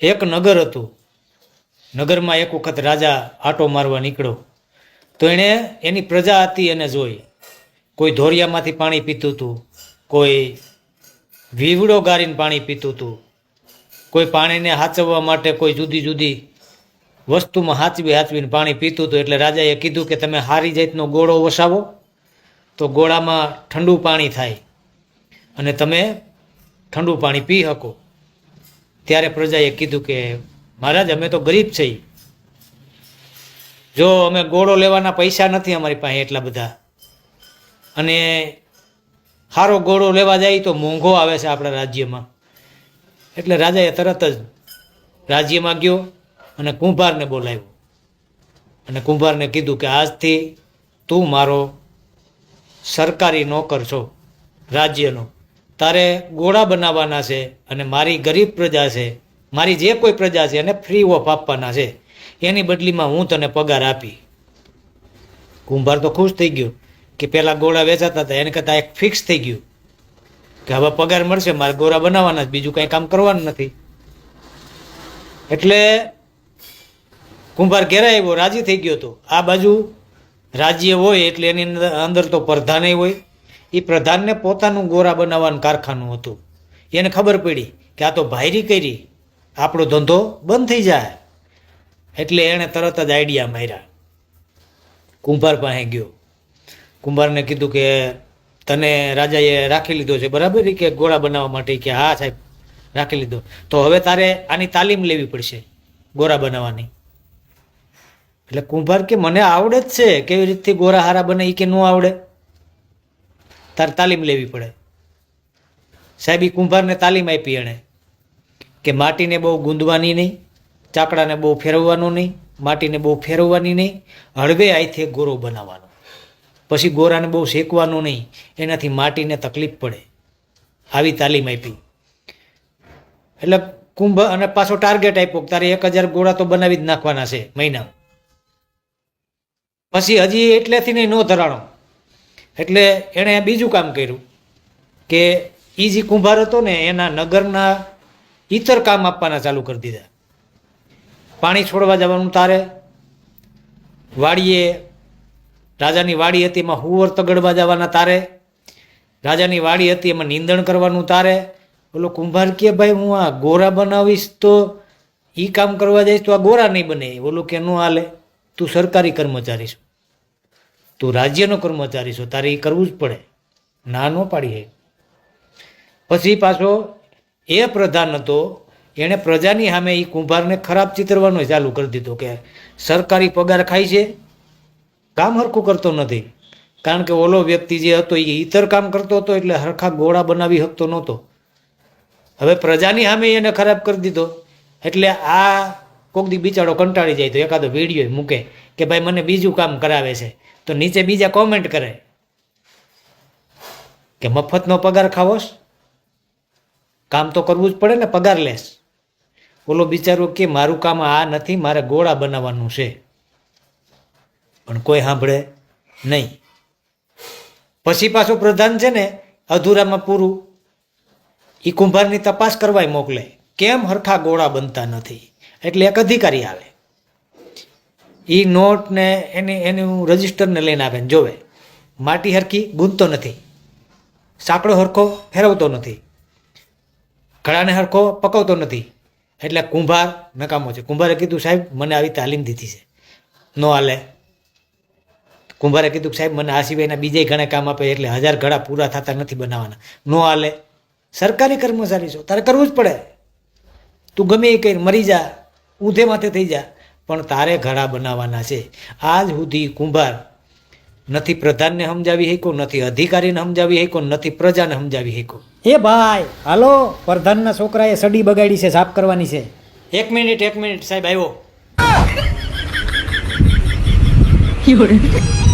એક નગર હતું. નગરમાં એક વખત રાજા આટો મારવા નીકળ્યો. તો એણે એની પ્રજા હતી એને જોઈ. કોઈ ધોરિયામાંથી પાણી પીતું હતું, કોઈ વીવડો ગારીને પાણી પીતું હતું, કોઈ પાણીને હાચવવા માટે કોઈ જુદી જુદી વસ્તુમાં હાચવી હાચવીને પાણી પીતું હતું. એટલે રાજાએ કીધું કે તમે હારી જાતનો ગોળો વસાવો, તો ગોળામાં ઠંડુ પાણી થાય અને તમે ઠંડુ પાણી પી શકો. ત્યારે પ્રજાએ કીધું કે, મહારાજ, અમે તો ગરીબ છીએ. જો અમે ગોળો લેવાના પૈસા નથી અમારી પાસે એટલા બધા. અને સારો ગોળો લેવા જાય તો મોંઘો આવે છે આપણા રાજ્યમાં. એટલે રાજાએ તરત જ રાજ્યમાં ગયો અને કુંભારને બોલાવ્યો. અને કુંભારને કીધું કે, આજથી તું મારો સરકારી નોકર છો, રાજ્યનો. તારે ગોળા બનાવવાના છે અને મારી ગરીબ પ્રજા છે, મારી જે કોઈ પ્રજા છે એને ફ્રી ઓફ આપવાના છે. એની બદલીમાં હું તને પગાર આપી. કુંભાર તો ખુશ થઈ ગયો કે પહેલાં ગોળા વેચાતા હતા, એને કરતાં એક ફિક્સ થઈ ગયું. કે હવે પગાર મળશે, મારે ગોળા બનાવવાના જ બીજું કાંઈ કામ કરવાનું નથી. એટલે કુંભાર ઘેરા આવ્યો, રાજી થઈ ગયો હતો આ બાજુ રાજ્ય હોય એટલે એની અંદર- તો પ્રધાને હોય. એ પ્રધાનને પોતાનું ગોરા બનાવવાનું કારખાનું હતું. એને ખબર પડી કે આ તો ભાયરી કરી. આપણો ધંધો બંધ થઈ જાય. એટલે એણે તરત જ આઈડિયા માર્યા. કુંભાર પાસે ગયો. કુંભારને કીધું કે તને રાજાએ રાખી લીધો છે, બરાબર? કે ગોળા બનાવવા માટે કે હા સાહેબ, રાખી લીધો. તો હવે તારે આની તાલીમ લેવી પડશે, ગોરા બનાવવાની. એટલે કુંભાર કે મને આવડે જ છે, કેવી રીતથી ગોરા હારા બને એ કે ન આવડે? તારે તાલીમ લેવી પડે. સાહેબ એ કુંભારને તાલીમ આપી એણે કે માટીને બહુ ગુંદવાની નહીં, ચાકડાને બહુ ફેરવવાનું નહીં, માટીને બહુ ફેરવવાની નહીં, હળવે આઈથે ગોરો બનાવવાનો. પછી ગોરાને બહુ શેકવાનું નહીં, એનાથી માટીને તકલીફ પડે. આવી તાલીમ આપી. એટલે કુંભ અને પાછો ટાર્ગેટ આપ્યો તારે એક હજાર ગોળા તો બનાવી જ નાખવાના છે મહિનામાં. પછી હજી એટલેથી નહીં, નો ધરાણો. એટલે એણે બીજું કામ કર્યું કે એ જે કુંભાર હતો ને, એના નગરના ઇતર કામ આપવાના ચાલુ કરી દીધા. પાણી છોડવા જવાનું તારે. વાડીએ, રાજાની વાડી હતી એમાં હુવર તગડવા જવાના તારે. રાજાની વાડી હતી એમાં નીંદણ કરવાનું તારે. ઓલો કુંભાર કે ભાઈ, હું આ ગોરા બનાવીશ તો એ કામ કરવા જઈશ, તો આ ગોરા નહીં બને. ઓલું કે, નો હાલે, તું સરકારી કર્મચારી છો. તું રાજ્યનો કર્મચારી છો, તારે એ કરવું જ પડે. ના, ન પાડી પછી પાછો એ પ્રધાન હતો, એણે પ્રજાની સામે એ કુંભારને ખરાબ ચિતરવાનો ચાલુ કરી દીધો કે સરકારી પગાર ખાય છે. કામ હરખું કરતો નથી. કારણ કે ઓલો વ્યક્તિ જે હતો એ ઇતર કામ કરતો હતો એટલે હરખા ગોળા બનાવી શકતો નહોતો. હવે પ્રજાની સામે એને ખરાબ કરી દીધો. એટલે આ કોક દી બિચારો કંટાળી જાય તો એકાદો વીડિયો મૂકે. કે ભાઈ મને બીજું કામ કરાવે છે. તો નીચે બીજા કોમેન્ટ કરે. કે મફતનો પગાર ખાવોસ કામ તો કરવું જ પડે ને, પગાર લેશ. ઓલો બિચારો કે મારું કામ આ નથી, મારે ગોળા બનાવવાનું છે. પણ કોઈ સાંભળે નહીં. પછી પાછું પ્રધાન છે ને, અધૂરામાં પૂરું. એ કુંભારની તપાસ કરવાય મોકલે. કેમ હરખા ગોળા બનતા નથી? એટલે એક અધિકારી આવે. એ નોટ ને એની, એનું રજિસ્ટરને લઈને આવે જોવે. માટી હરખી ગુંદતો નથી. સાંકડો હરખો ફેરવતો નથી. ઘડાને હરખો પકવતો નથી. એટલે કુંભાર નકામો છે. કુંભારે કીધું, સાહેબ, મને આવી તાલીમ દીધી છે. નો હાલે કુંભારે કીધું, સાહેબ, મને આ સિવાયના બીજે ઘણા કામ આપે એટલે હજાર ઘડા પૂરા થતા નથી બનાવવાના. નો હાલે સરકારી કર્મચારી છો? તારે કરવું જ પડે. તું ગમે એ કરી, મરી જા. ઊંધે માથે થઈ જા. પણ તારે ઘડા બનાવવાના છે. આજ સુધી કુંભાર નથી પ્રધાનને સમજાવી શક્યો નથી અધિકારીને સમજાવી શક્યો નથી પ્રજાને સમજાવી શક્યો. એ ભાઈ હાલો પ્રધાનના છોકરાએ સડી બગાડી છે સાફ કરવાની છે. એક મિનિટ એક મિનિટ સાહેબ આવ્યો.